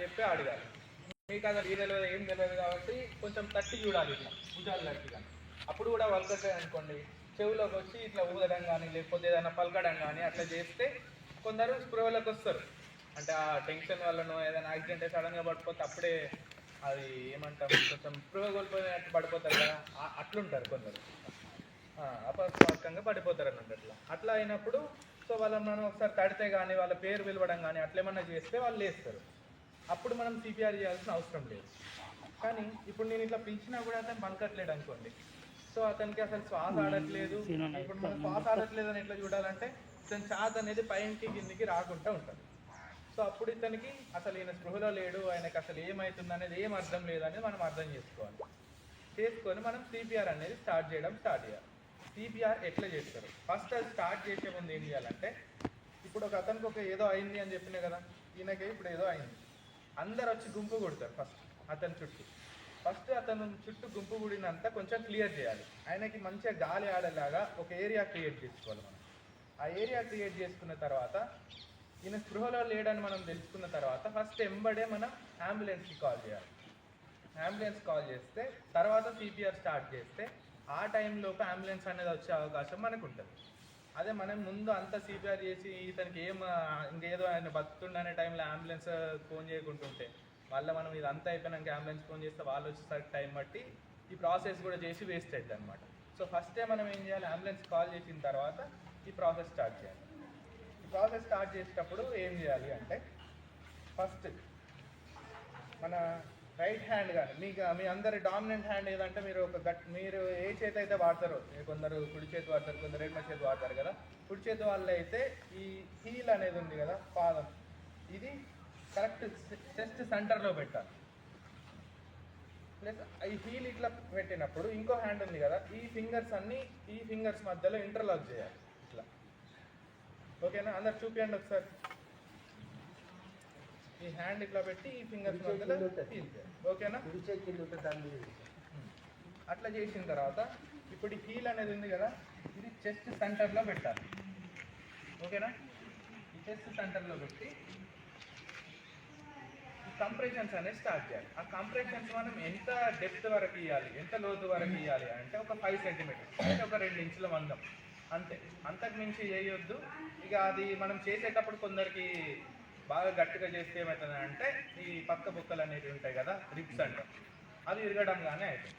చెప్పి అడగాలి. మీకు అసలు ఇది తెలియదు ఏం తెలియదు కాబట్టి కొంచెం తట్టి చూడాలి ఇట్లా భుజాలు తట్టిగా అప్పుడు కూడా వలకట్టే అనుకోండి. చెవులోకి వచ్చి ఇట్లా ఊదడం కానీ లేకపోతే ఏదైనా పలకడం కానీ అట్లా చేస్తే కొందరు స్పృహలోకి వస్తారు. అంటే ఆ టెన్షన్ వల్లనో ఏదైనా యాక్సిడెంట్ సడన్గా పడిపోతే అప్పుడే అది ఏమంటాం కొంచెం స్పృహ కోల్పోయినట్టు పడిపోతారు కదా అట్లుంటారు కొందరు. అపస్మారకంగా పడిపోతారు అన్నట్టు అట్లా. అట్లా అయినప్పుడు సో వాళ్ళని మనం ఒకసారి తడితే కానీ వాళ్ళ పేరు పిలవడం కానీ అట్లా ఏమన్నా చేస్తే వాళ్ళు లేస్తారు. అప్పుడు మనం సిపిఆర్ చేయాల్సిన అవసరం లేదు. కానీ ఇప్పుడు నేను ఇట్లా పిలిచినా కూడా అతను పలకట్లేడు అనుకోండి. సో అతనికి అసలు శ్వాస ఆడట్లేదు. ఇప్పుడు మనం శ్వాస ఆడట్లేదు అని ఎట్లా చూడాలంటే ఇతని ఛాత అనేది పైకి కిందికి రాకుండా ఉంటుంది. సో అప్పుడు ఇతనికి అసలు ఈయన స్పృహలో లేడు ఆయనకి అసలు ఏమవుతుంది అనేది ఏం అర్థం లేదనేది మనం అర్థం చేసుకోవాలి. చేసుకొని మనం సిపిఆర్ అనేది స్టార్ట్ చేయడం స్టార్ట్ చేయాలి. సిపిఆర్ ఎట్లా చేస్తారు? ఫస్ట్ అది స్టార్ట్ చేసే ముందు ఏం చేయాలంటే ఇప్పుడు ఒక అతనికి ఒక ఏదో అయింది అని చెప్పినా కదా ఈయనకి ఇప్పుడు ఏదో అయింది. అందరు వచ్చి గుంపు కొడతారు ఫస్ట్ అతని చుట్టూ. ఫస్ట్ అతను చుట్టూ గుంపు కూడినంత కొంచెం క్లియర్ చేయాలి. ఆయనకి మంచిగా గాలి ఆడేలాగా ఒక ఏరియా క్రియేట్ చేసుకోవాలి మనం. ఆ ఏరియా క్రియేట్ చేసుకున్న తర్వాత ఈయన స్పృహలో లేడని మనం తెలుసుకున్న తర్వాత ఫస్ట్ ఎంబడే మనం అంబులెన్స్కి కాల్ చేయాలి. అంబులెన్స్ కాల్ చేస్తే తర్వాత సిపిఆర్ స్టార్ట్ చేస్తే ఆ టైంలోపు అంబులెన్స్ అనేది వచ్చే అవకాశం మనకు ఉంటుంది అదే మనం ముందు అంతా సిపిఆర్ చేసి ఇతనికి ఏం ఇంకేదో ఆయన బతుకుతుండనే టైంలో అంబులెన్స్ ఫోన్ చేయకుంటుంటే మళ్ళీ మనం ఇదంతా అయిపోయినాక అంబులెన్స్ ఫోన్ చేస్తే వాళ్ళు వచ్చేసరికి టైం బట్టి ఈ ప్రాసెస్ కూడా చేసి వేస్ట్ అవుతుంది అనమాట సో ఫస్టే మనం ఏం చేయాలి? అంబులెన్స్ కాల్ చేసిన తర్వాత ఈ ప్రాసెస్ స్టార్ట్ చేయాలి. ఈ ప్రాసెస్ స్టార్ట్ చేసేటప్పుడు ఏం చేయాలి అంటే ఫస్ట్ మన రైట్ హ్యాండ్ కానీ మీకు మీ అందరి డామినెంట్ హ్యాండ్ ఏదంటే మీరు ఒక గట్ మీరు ఏ చేతి అయితే వాడతారో కొందరు కుడి చేతి వాడతారు కొందరు ఎడమ చేతి వాడతారు కదా కుడి చేతి వాళ్ళు అయితే ఈ హీల్ అనేది ఉంది కదా పాదం. ఇది కరెక్ట్ చెస్ట్ సెంటర్లో పెట్టాలి. ప్లస్ ఈ హీల్ ఇట్లా పెట్టినప్పుడు ఇంకో హ్యాండ్ ఉంది కదా ఈ ఫింగర్స్ అన్నీ ఈ ఫింగర్స్ మధ్యలో ఇంటర్లాక్ చేయాలి. ఇట్లా. ఓకేనా అందరు చూపించండి ఒకసారి. ఈ హ్యాండ్ ఇట్లా పెట్టి ఈ ఫింగర్స్ మధ్యలో ఫీల్ చేయాలి ఓకేనా? అట్లా చేసిన తర్వాత ఇప్పుడు ఈ హీల్ అనేది ఉంది కదా ఇది చెస్ట్ సెంటర్లో పెట్టాలి. ఓకేనా? ఈ చెస్ట్ సెంటర్లో పెట్టి కంప్రెషన్స్ అనేది స్టార్ట్ చేయాలి. ఆ కంప్రెషన్స్ మనం ఎంత డెప్త్ వరకు ఇవ్వాలి ఎంత లోతు వరకు ఇవ్వాలి అంటే ఒక ఫైవ్ సెంటీమీటర్స్ అంటే ఒక రెండు ఇంచుల మందం. అంతే. అంతకు మించి చేయొద్దు ఇక అది మనం చేసేటప్పుడు కొందరికి బాగా గట్టిగా చేస్తే ఏమవుతుంది అంటే ఈ పక్క బుక్కలు అనేవి ఉంటాయి కదా రిప్స్ అంటే అది విరగడం కానీ అవుతుంది.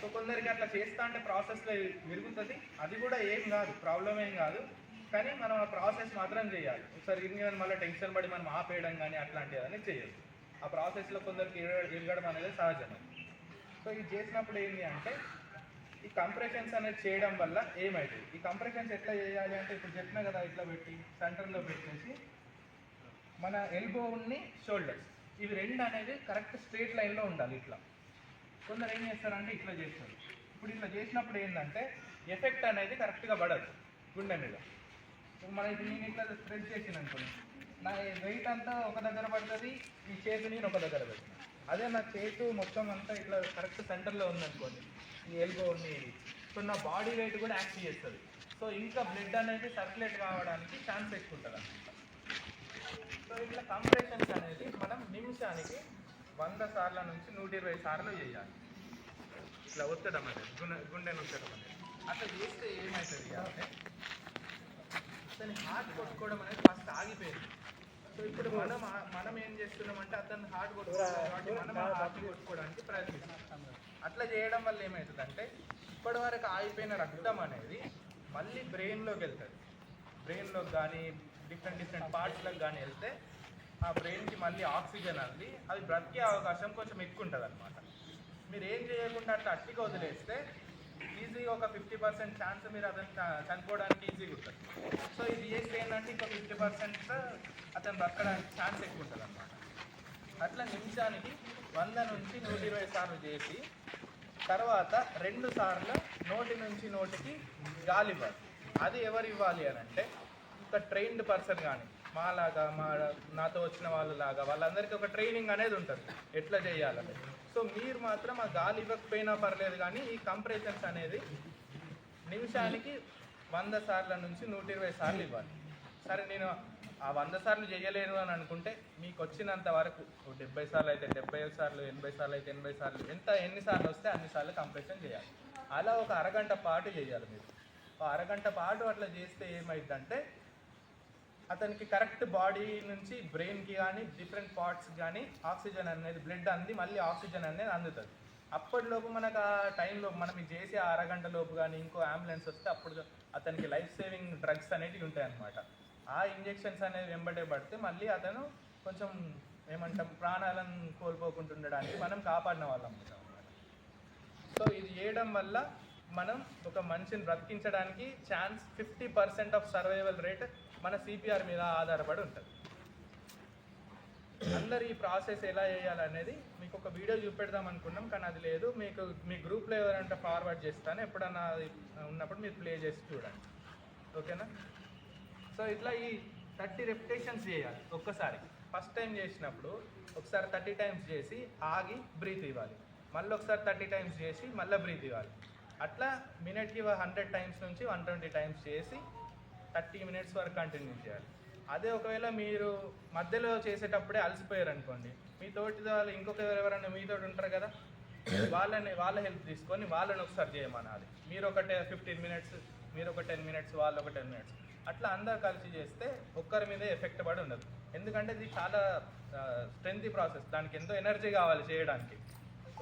సో కొందరికి అట్లా చేస్తా అంటే ప్రాసెస్లో విరుగుతుంది. అది కూడా ఏం కాదు ప్రాబ్లం ఏం కాదు. కానీ మనం ఆ ప్రాసెస్ మాత్రం చేయాలి. ఒకసారి విరిగిన మళ్ళీ టెన్షన్ పడి మనం ఆపేయడం కానీ అట్లాంటివి అనేది చేయొద్దు ఆ ప్రాసెస్లో కొందరికి విరగడం అనేది సహజమే. సో ఇది చేసినప్పుడు ఏంటి అంటే ఈ కంప్రెషన్స్ అనేది చేయడం వల్ల ఏమవుతుంది ఈ కంప్రెషన్స్ ఎట్లా చేయాలి అంటే ఇప్పుడు చెప్పినా కదా ఇట్లా పెట్టి సెంటర్లో పెట్టేసి మన ఎల్బోని షోల్డర్స్ ఇవి రెండు అనేది కరెక్ట్ స్ట్రేట్ లైన్లో ఉండాలి ఇట్లా. కొందరు ఏం చేస్తారంటే ఇట్లా చేస్తారు. ఇప్పుడు ఇట్లా చేసినప్పుడు ఏంటంటే ఎఫెక్ట్ అనేది కరెక్ట్గా పడదు గుండె మీద. మన మనం ఇప్పుడు నేను ఇట్లా స్ప్రెడ్ చేసిన అనుకోండి. నా వెయిట్ అంతా ఒక దగ్గర పడుతుంది ఈ చేతి నేను ఒక దగ్గర పెట్టిన అదే నా చేతు మొత్తం అంతా ఇట్లా కరెక్ట్ సెంటర్లో ఉందనుకోండి ఈ ఎల్బో ఉన్ని సో నా బాడీ వెయిట్ కూడా యాక్ట్ చేస్తుంది. సో ఇంకా బ్లడ్ అనేది సర్క్యులేట్ కావడానికి ఛాన్స్ ఎక్కువ ఉంటుంది సో ఇట్లా కంప్రెషన్స్ అనేది మనం నిమిషానికి వంద సార్ల నుంచి నూట ఇరవై సార్లు చేయాలి. ఇట్లా ఒత్తడం అనేది గుండె గుండెను ఒత్తడం అనేది. అట్లా చేస్తే ఏమవుతుంది అంటే అతని హార్ట్ కొట్టుకోవడం అనేది ఫస్ట్ ఆగిపోయింది. సో ఇప్పుడు మనం మనం ఏం చేస్తున్నామంటే అతను హార్ట్ కొట్టుకోవడం కాబట్టి మనం హార్ట్ కొట్టుకోవడానికి ప్రయత్నిస్తాం. అట్లా చేయడం వల్ల ఏమవుతుందంటే ఇప్పటి వరకు ఆగిపోయిన రక్తం అనేది మళ్ళీ బ్రెయిన్లోకి వెళ్తుంది. బ్రెయిన్లోకి కానీ డిఫరెంట్ డిఫరెంట్ పార్ట్స్లకు కానీ వెళ్తే ఆ బ్రెయిన్కి మళ్ళీ ఆక్సిజన్ అంది. అది బ్రతికే అవకాశం కొంచెం ఎక్కువ ఉంటుంది అనమాట మీరు ఏం చేయకుండా అట్లా అట్టిగా వదిలేస్తే ఈజీగా ఒక ఫిఫ్టీ పర్సెంట్ ఛాన్స్ మీరు అతను చనిపోవడానికి ఈజీగా ఉంటుంది. సో ఇది చేస్తే ఏంటంటే ఇంకో ఫిఫ్టీ పర్సెంట్ అతను బ్రతకడానికి ఛాన్స్ ఎక్కువ ఉంటుంది అనమాట అట్లా నిమిషానికి వంద నుంచి నూట ఇరవై సార్లు చేసి తర్వాత రెండు సార్లు నోటి నుంచి నోటికి గాలి ఇవ్వాలి అది ఎవరు ఇవ్వాలి అని అంటే ఒక ట్రైన్డ్ పర్సన్ కానీ మాలాగా మా నాతో వచ్చిన వాళ్ళలాగా వాళ్ళందరికీ ఒక ట్రైనింగ్ అనేది ఉంటుంది. ఎట్లా చేయాలని. సో మీరు మాత్రం ఆ గాలి ఇవ్వకపోయినా పర్లేదు కానీ ఈ కంప్రెషన్స్ అనేది నిమిషానికి వంద సార్ల నుంచి నూట ఇరవై సార్లు ఇవ్వాలి. సరే నేను ఆ వంద సార్లు చేయలేను అని అనుకుంటే మీకు వచ్చినంత వరకు డెబ్బై సార్లు అయితే డెబ్బై సార్లు ఎనభై సార్లు అయితే ఎనభై సార్లు ఎంత ఎన్నిసార్లు వస్తే అన్ని సార్లు కంప్రెషన్ చేయాలి. అలా ఒక అరగంట పాటు చేయాలి మీరు. అరగంట పాటు అట్లా చేస్తే ఏమైందంటే అతనికి కరెక్ట్ బాడీ నుంచి బ్రెయిన్కి కానీ డిఫరెంట్ పార్ట్స్ కానీ ఆక్సిజన్ అనేది బ్లడ్ అంది మళ్ళీ ఆక్సిజన్ అనేది అందుతుంది. అప్పటిలోపు మనకు ఆ టైంలో మనం చేసే అరగంట లోపు కానీ ఇంకో అంబులెన్స్ వస్తే అప్పుడు అతనికి లైఫ్ సేవింగ్ డ్రగ్స్ అనేటివి ఉంటాయి అన్నమాట ఆ ఇంజెక్షన్స్ అనేవి వెంబడే పడితే మళ్ళీ అతను కొంచెం ఏమంటాం ప్రాణాలను కోల్పోకుండా ఉండడానికి మనం కాపాడిన వాళ్ళం అవుతాం సో ఇది చేయడం వల్ల మనం ఒక మనిషిని బ్రతికించడానికి chance fifty percent of survival rate మన సిపిఆర్ మీద ఆధారపడి ఉంటుంది. అందరు ఈ ప్రాసెస్ ఎలా చేయాలనేది మీకు ఒక వీడియో చూపెడదాం అనుకున్నాం కానీ అది లేదు. మీకు మీ గ్రూప్లో ఎవరంటే ఫార్వర్డ్ చేస్తాను. ఎప్పుడన్నా అది ఉన్నప్పుడు మీరు ప్లే చేసి చూడండి. ఓకేనా? సో ఇట్లా ఈ థర్టీ రెప్యుటేషన్స్ చేయాలి ఒక్కసారి. ఫస్ట్ టైం చేసినప్పుడు ఒకసారి థర్టీ టైమ్స్ చేసి ఆగి బ్రీత్ ఇవ్వాలి. మళ్ళీ ఒకసారి థర్టీ టైమ్స్ చేసి మళ్ళీ బ్రీత్ ఇవ్వాలి. అట్లా మినిట్కి హండ్రెడ్ టైమ్స్ నుంచి వన్ ట్వంటీ టైమ్స్ చేసి థర్టీ మినిట్స్ వరకు కంటిన్యూ చేయాలి. అదే ఒకవేళ మీరు మధ్యలో చేసేటప్పుడే అలసిపోయారు అనుకోండి మీ తోటి వాళ్ళు ఇంకొక ఎవరైనా మీతో ఉంటారు కదా వాళ్ళని వాళ్ళ హెల్ప్ తీసుకొని వాళ్ళని ఒకసారి చేయమనాలి. మీరు ఒక ఫిఫ్టీన్ మినిట్స్ మీరు ఒక టెన్ మినిట్స్ వాళ్ళు ఒక టెన్ మినిట్స్. అట్లా అందరు కలిసి చేస్తే ఒక్కరి మీద ఎఫెక్ట్ పడి ఉండదు. ఎందుకంటే ఇది చాలా స్ట్రెంతీ ప్రాసెస్ దానికి ఎంతో ఎనర్జీ కావాలి చేయడానికి.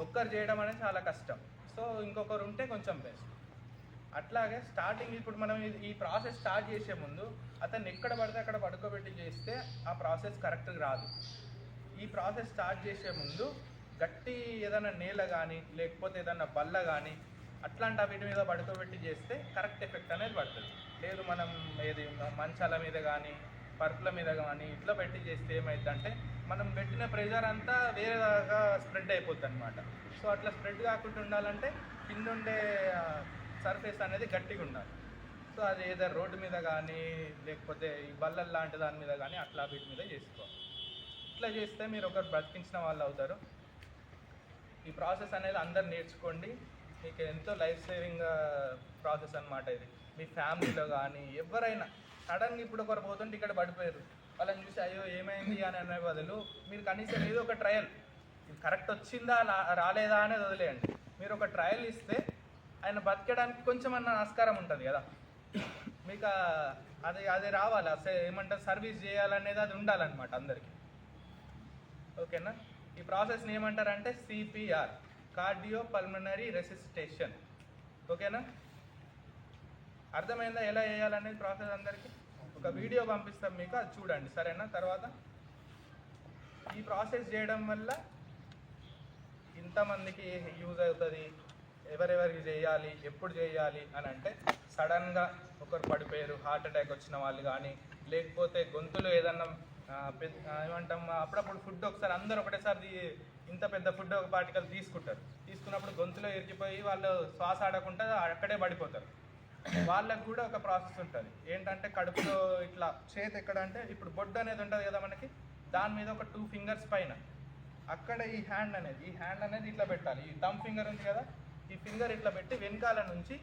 ఒక్కరు చేయడం అనేది చాలా కష్టం. సో ఇంకొకరు ఉంటే కొంచెం బెస్ట్ అట్లాగే స్టార్టింగ్ ఇప్పుడు మనం ఈ ప్రాసెస్ స్టార్ట్ చేసే ముందు అతన్ని ఎక్కడ పడితే అక్కడ పడుకోబెట్టి చేస్తే ఆ ప్రాసెస్ కరెక్ట్గా రాదు. ఈ ప్రాసెస్ స్టార్ట్ చేసే ముందు గట్టి ఏదైనా నేల కానీ లేకపోతే ఏదైనా బల్ల కానీ అట్లాంటి వీటి మీద పడుకోబెట్టి చేస్తే కరెక్ట్ ఎఫెక్ట్ అనేది పడుతుంది. లేదు మనం ఏది మంచాల మీద కానీ పరుపుల మీద కానీ ఇట్లా పెట్టి చేస్తే ఏమైందంటే మనం పెట్టిన ప్రెషర్ అంతా వేరే దాకా స్ప్రెడ్ అయిపోతుంది అనమాట సో అట్లా స్ప్రెడ్ కాకుండా ఉండాలంటే కింద ఉండే సర్ఫేస్ అనేది గట్టిగా ఉండాలి సో అది ఏదో రోడ్డు మీద కానీ లేకపోతే ఈ బల్లల లాంటి దాని మీద కానీ అట్లా వీటి మీద చేసుకోవాలి. ఇట్లా చేస్తే మీరు ఒకరు బ్రతికించిన వాళ్ళు అవుతారు. ఈ ప్రాసెస్ అనేది అందరు నేర్చుకోండి. మీకు ఎంతో లైఫ్ సేవింగ్ ప్రాసెస్ అన్నమాట ఇది. మీ ఫ్యామిలీలో కానీ ఎవరైనా సడన్ ఇప్పుడు ఒకరు పోతుంటే ఇక్కడ పడిపోయారు. వాళ్ళని చూసి అయ్యో ఏమైంది? అని అనే బదులు మీరు కనీసం ఏదో ఒక ట్రయల్ కరెక్ట్ వచ్చిందా రాలేదా అనేది వదిలేయండి. మీరు ఒక ట్రయల్ ఇస్తే ఆయన బతకడానికి కొంచెం అన్న ఆస్కారం ఉంటుంది కదా. మీకు అది అది రావాలి. అసలు ఏమంటారు? సర్వీస్ చేయాలనేది అది ఉండాలన్నమాట అందరికీ. ఓకేనా? ఈ ప్రాసెస్ని ఏమంటారంటే సిపిఆర్ కార్డియో పల్మనరీ రెసిస్టేషన్ ఓకేనా? అర్థమైందా? ఎలా వేయాలనేది ప్రాసెస్ అందరికీ ఒక వీడియో పంపిస్తాం మీకు అది చూడండి సరేనా? తర్వాత ఈ ప్రాసెస్ చేయడం వల్ల ఇంతమందికి యూజ్ అవుతుంది ఎవరెవరికి చేయాలి ఎప్పుడు చేయాలి అని అంటే సడన్గా ఒకరు పడిపోయారు హార్ట్ అటాక్ వచ్చిన వాళ్ళు కానీ లేకపోతే గొంతులో ఏదన్నా పెద్ద ఏమంటాం అప్పుడప్పుడు ఫుడ్ ఒకసారి అందరూ ఒకటేసారి ఇంత పెద్ద ఫుడ్ ఒక పార్టికల్ తీసుకుంటారు. తీసుకున్నప్పుడు గొంతులో ఇరికిపోయి వాళ్ళు శ్వాస ఆడకుండా అక్కడే పడిపోతారు. Hmm. వాళ్ళకు కూడా ఒక ప్రాసెస్ ఉంటుంది. ఏంటంటే కడుపులో ఇట్లా చేతి ఎక్కడ అంటే ఇప్పుడు బొడ్డు అనేది ఉంటుంది కదా మనకి దాని మీద ఒక టూ ఫింగర్స్ పైన. అక్కడ ఈ హ్యాండ్ అనేది ఈ హ్యాండ్ అనేది ఇట్లా పెట్టాలి. ఈ థమ్ ఫింగర్ ఉంది కదా ఈ ఫింగర్ ఇట్లా పెట్టి వెనకాల నుంచి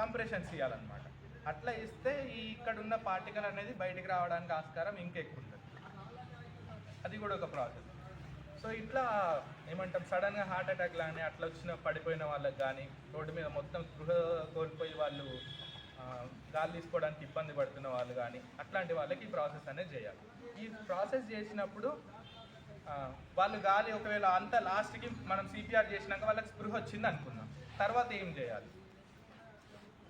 కంప్రెషన్స్ ఇవ్వాలన్నమాట అట్లా ఇస్తే ఈ ఇక్కడ ఉన్న పార్టికల్ అనేది బయటికి రావడానికి ఆస్కారం ఇంకెక్కువ ఉంటుంది. అది కూడా ఒక ప్రాసెస్. సో ఇట్లా ఏమంటాం సడన్గా హార్ట్ అటాక్ కానీ అట్లా వచ్చిన పడిపోయిన వాళ్ళకి కానీ రోడ్డు మీద మొత్తం గృహ కోల్పోయి వాళ్ళు గాలి తీసుకోవడానికి ఇబ్బంది పడుతున్న వాళ్ళు కానీ అట్లాంటి వాళ్ళకి ఈ ప్రాసెస్ అనేది చేయాలి. ఈ ప్రాసెస్ చేసినప్పుడు వాళ్ళు గాలి ఒకవేళ అంత లాస్ట్కి మనం సిపిఆర్ చేసినాక వాళ్ళకి స్పృహ వచ్చింది అనుకుందాం. తర్వాత ఏం చేయాలి?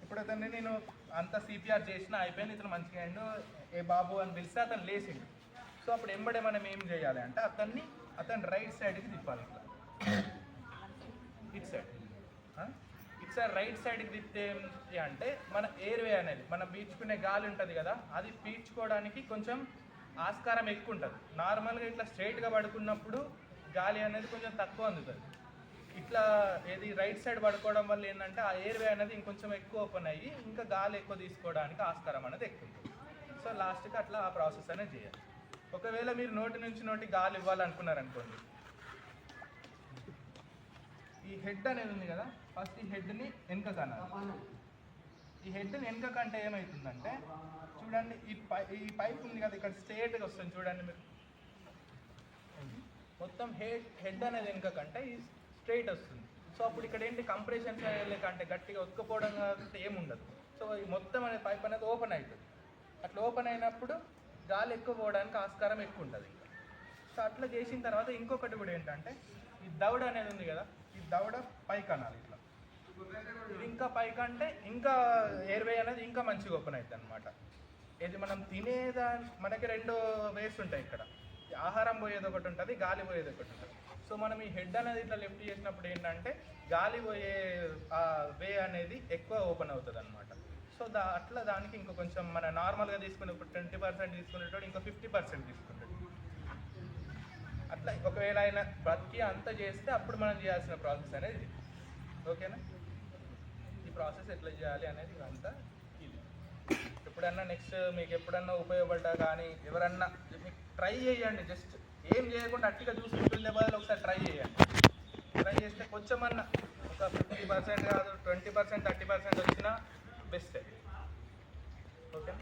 ఇప్పుడు అతన్ని నేను అంత సిపిఆర్ చేసినా అయిపోయింది ఇతను మంచిగా అయిండు. ఏ బాబు అని పిలిస్తే అతను లేచిండు. సో అప్పుడు ఎంబడే మనం ఏం చేయాలి అంటే అతన్ని అతను రైట్ సైడ్కి తిప్పాలి ఇట్లా. It side it side right సైడ్కి తిప్పితే ఏంటి అంటే మన ఎయిర్వే అనేది మనం పీల్చుకునే గాలి ఉంటుంది కదా అది పీల్చుకోవడానికి కొంచెం ఆస్కారం ఎక్కువ ఉంటుంది. నార్మల్గా ఇట్లా స్ట్రైట్గా పడుకున్నప్పుడు గాలి అనేది కొంచెం తక్కువ అందుతుంది. ఇట్లా ఏది రైట్ సైడ్ పడుకోవడం వల్ల ఏంటంటే ఆ ఎయిర్వే అనేది ఇంకొంచెం ఎక్కువ ఓపెన్ అయ్యి ఇంకా గాలి ఎక్కువ తీసుకోవడానికి ఆస్కారం అనేది ఎక్కువ ఉంటుంది. సో లాస్ట్కి అట్లా ఆ ప్రాసెస్ అనేది చేయాలి. ఒకవేళ మీరు నోటి నుంచి నోటి గాలి ఇవ్వాలనుకున్నారనుకోండి. ఈ హెడ్ అనేది ఉంది కదా ఫస్ట్ ఈ హెడ్ని వెనుక కనాలి. ఈ హెడ్ని వెనుక కంటే ఏమవుతుందంటే చూడండి ఈ పై ఈ పైప్ ఉంది కదా ఇక్కడ స్ట్రేట్గా వస్తుంది చూడండి మీరు. మొత్తం హెడ్ హెడ్ అనేది వెనుక కంటే ఈ స్ట్రైట్ వస్తుంది. సో అప్పుడు ఇక్కడ ఏంటి కంప్రెషన్ లేకంటే గట్టిగా ఒత్తుకుపోవడం కంటే ఏముండదు. సో ఈ మొత్తం అనేది పైప్ అనేది ఓపెన్ అవుతుంది. అట్లా ఓపెన్ అయినప్పుడు గాలి ఎక్కువ పోవడానికి ఆస్కారం ఎక్కువ ఉంటుంది సో అట్లా చేసిన తర్వాత ఇంకొకటి కూడా ఏంటంటే ఈ దవడ అనేది ఉంది కదా ఈ దవడ పైకి అనాలి ఇట్లా. ఇది ఇంకా పైకి అంటే ఇంకా ఎయిర్వే అనేది ఇంకా మంచిగా ఓపెన్ అవుతుంది అనమాట ఇది మనం తినేదా మనకి రెండు వేస్ ఉంటాయి ఇక్కడ. ఆహారం పోయేది ఒకటి ఉంటుంది గాలి పోయేది ఒకటి ఉంటుంది. సో మనం ఈ హెడ్ అనేది ఇట్లా లిఫ్ట్ చేసినప్పుడు ఏంటంటే గాలి పోయే ఆ వే అనేది ఎక్కువ ఓపెన్ అవుతుంది అనమాట సో దా అట్లా దానికి ఇంకో కొంచెం మన నార్మల్గా తీసుకునే ఇప్పుడు ట్వంటీ పర్సెంట్ తీసుకునేటోడు ఇంకో ఫిఫ్టీ పర్సెంట్ తీసుకుంటాడు. అట్లా ఒకవేళ ఆయన బ్రతికి అంత చేస్తే అప్పుడు మనం చేయాల్సిన ప్రాసెస్ అనేది ఓకేనా ఈ ప్రాసెస్ ఎట్లా చేయాలి అనేది ఇదంతా ఇది. ఎప్పుడన్నా నెక్స్ట్ మీకు ఎప్పుడన్నా ఉపయోగపడ్డా కానీ ఎవరన్నా మీకు ట్రై చేయండి జస్ట్ ఏం చేయకుండా అట్టిగా చూసుకుంటుండే బదులు ఒకసారి ట్రై చేయండి. ట్రై చేస్తే కొంచెమన్నా ఒక ఫిఫ్టీ పర్సెంట్ కాదు ట్వంటీ పర్సెంట్ థర్టీ పర్సెంట్ వచ్చినా బెస్టే ఓకే